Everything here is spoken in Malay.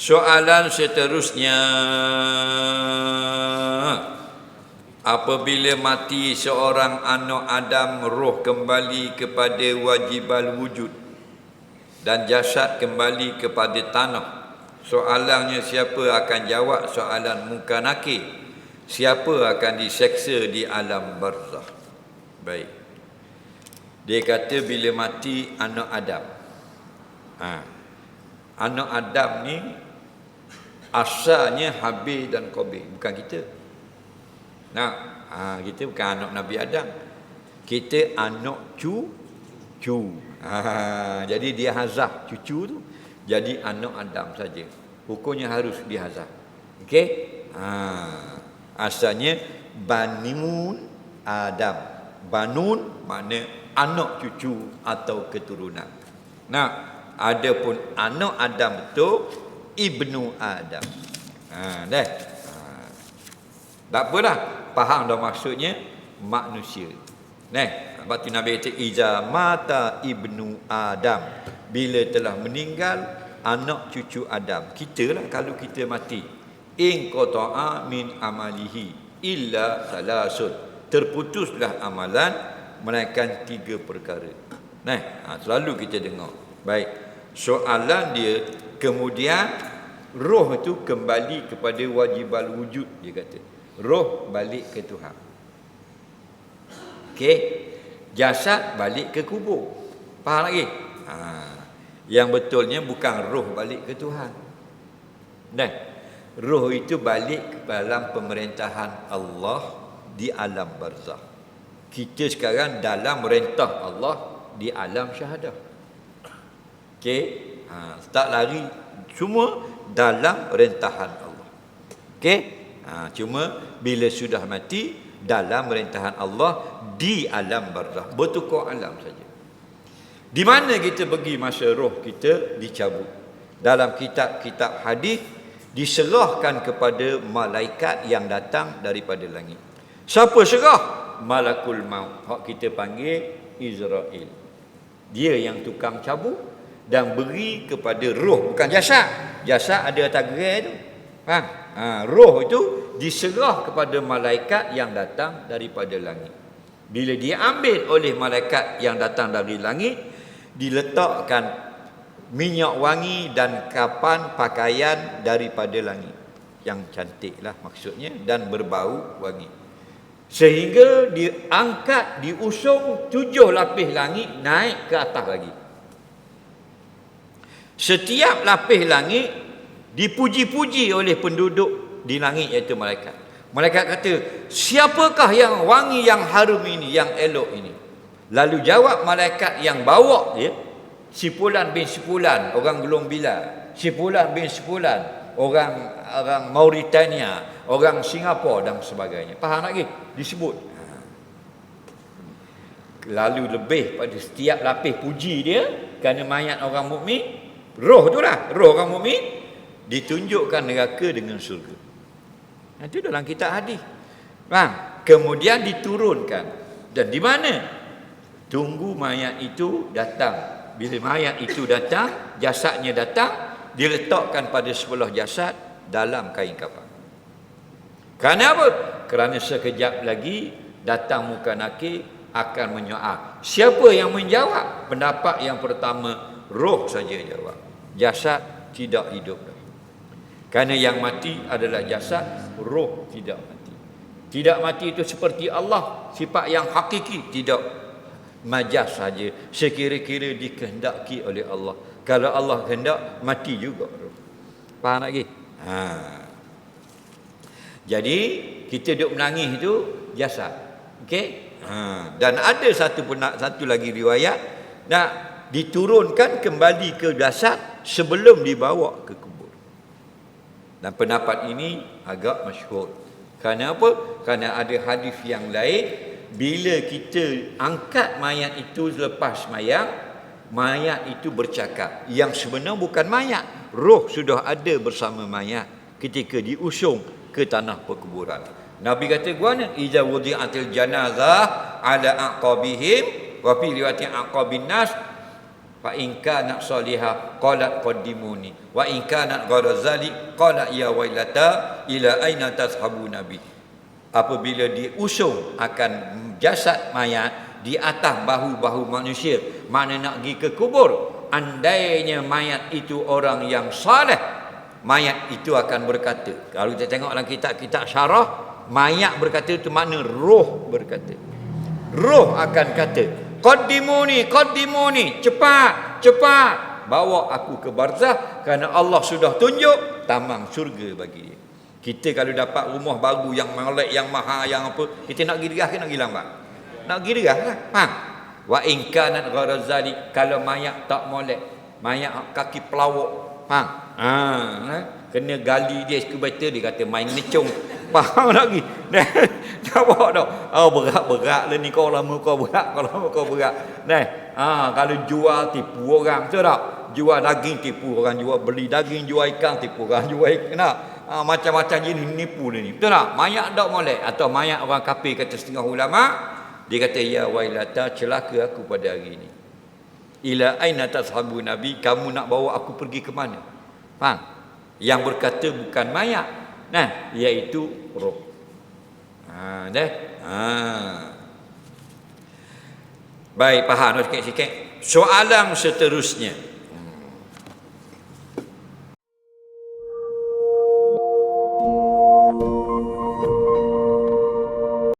Soalan seterusnya Apabila mati seorang anak Adam roh kembali kepada wajibal wujud dan jasad kembali kepada tanah. Soalannya siapa akan jawab soalan muka nakir? Siapa akan diseksa di alam barzah? Baik. Dia kata bila mati anak Adam. Ha. Anak Adam ni asalnya Habib dan Qabil, bukan kita. Nah, ha, kita bukan anak Nabi Adam. Kita anak cu cu. Ha, jadi dia hazah cucu tu jadi anak Adam saja. Hukumnya harus dihazah. Okey? Ha, asalnya Banimun Adam. Banun makna anak cucu atau keturunan. Nah, ada pun anak Adam itu ibnu Adam. Ha, dah. Ha. Tak apa dah faham dah maksudnya manusia. Nah, sebab tu Nabi kata iza mata ibnu Adam bila telah meninggal anak cucu Adam. Kita lah kalau kita mati in qata'a min amalihi illa salasun. Terputuslah amalan melainkan tiga perkara. Nah, ha, selalu kita dengar. Baik. Soalan dia kemudian roh itu kembali kepada wajibal wujud dia kata roh balik ke Tuhan. Okey. Jasad balik ke kubur. Faham lagi? Ha. Yang betulnya bukan roh balik ke Tuhan. Nah, roh itu balik ke dalam pemerintahan Allah di alam barzah. Kita sekarang dalam merintah Allah di alam syahadah. Okey. Ha, tak lari semua dalam rentahan Allah. Okey? Ha, cuma bila sudah mati dalam rentahan Allah di alam barzah. Bertukar alam saja. Di mana kita pergi masa roh kita dicabut? Dalam kitab-kitab hadis diserahkan kepada malaikat yang datang daripada langit. Siapa serah? Malakul maut. Hak kita panggil Israel. Dia yang tukang cabut dan beri kepada roh bukan jasad. Jasad ada gerai tu. Faham? Ha, roh itu diserah kepada malaikat yang datang daripada langit. Bila diambil oleh malaikat yang datang dari langit, diletakkan minyak wangi dan kapan pakaian daripada langit. Yang cantiklah maksudnya dan berbau wangi. Sehingga diangkat, diusung tujuh lapis langit naik ke atas lagi. Setiap lapis langit dipuji-puji oleh penduduk di langit iaitu malaikat. Malaikat kata, siapakah yang wangi yang harum ini, yang elok ini? Lalu jawab malaikat yang bawa dia, Sipulan bin Sipulan, orang Gelong Bila. Sipulan bin Sipulan, orang orang Mauritania, orang Singapura dan sebagainya. Faham lagi? Disebut. Lalu lebih pada setiap lapis puji dia kerana mayat orang mukmin roh tu lah. Roh orang mukmin ditunjukkan neraka dengan surga itu dalam kitab hadis. Faham? Kemudian diturunkan. Dan di mana? Tunggu mayat itu datang. Bila mayat itu datang jasadnya datang diletakkan pada sebelah jasad dalam kain kafan kerana apa? Kerana sekejap lagi datang muka nakir akan menyoal. Siapa yang menjawab pendapat yang pertama roh saja jawab. Jasad tidak hidup kerana yang mati adalah jasad roh tidak mati. Tidak mati itu seperti Allah sifat yang hakiki tidak. Majas saja sekira-kira dikehendaki oleh Allah. Kalau Allah kehendak mati juga roh. Faham lagi ha. Jadi kita duduk menangis itu jasad. Okey? Ha, dan ada satu satu lagi riwayat. Nak diturunkan kembali ke dasar sebelum dibawa ke kubur. Dan pendapat ini agak masyhur. Kerana apa? Kerana ada hadis yang lain bila kita angkat mayat itu selepas mayat, mayat itu bercakap. Yang sebenar bukan mayat, roh sudah ada bersama mayat ketika diusung ke tanah perkuburan. Nabi kata guana iza wudi'atil janazah ala aqabihim wa fi riwayatin aqabin nas Fa in kanat salihah qalat qaddimuni wa in kanat ghayra zalik qala ya wailata ila aina tashabu nabi. Apabila diusung akan jasad mayat di atas bahu-bahu manusia, mana nak pergi ke kubur? Andainya mayat itu orang yang saleh, mayat itu akan berkata. Kalau kita tengok dalam kitab-kitab syarah, mayat berkata itu makna roh berkata. Roh akan kata, Qaddimuni, qaddimuni, cepat, cepat. Bawa aku ke barzah kerana Allah sudah tunjuk tamang syurga bagi dia. Kita kalau dapat rumah baru yang molek, yang mahal, yang apa, kita nak pergi ke nak pergi lambat? Nak pergi derah lah. Ha? Wa in kanat ghara zalik kalau mayat tak molek, mayat kaki pelawak. Ha? Ha, ha? kena gali dia skubator dia kata main necung. Faham lagi? Bawa dah. Oh berat-berat lah ni kau lama kau berat, kau lama kau berat. Nah, ha, kalau jual tipu orang, betul tak? Jual daging tipu orang, jual beli daging, jual ikan tipu orang, jual ikan. Nah, ha, macam-macam jenis nipu ni. Betul tak? Mayat tak molek atau mayat orang kafir kata setengah ulama, dia kata ya wailata celaka aku pada hari ini. Ila aina tashabu nabi, kamu nak bawa aku pergi ke mana? Faham? Yang berkata bukan mayat. Nah, iaitu roh. Ha, dah. Ha. Baik, faham sikit-sikit. Soalan seterusnya.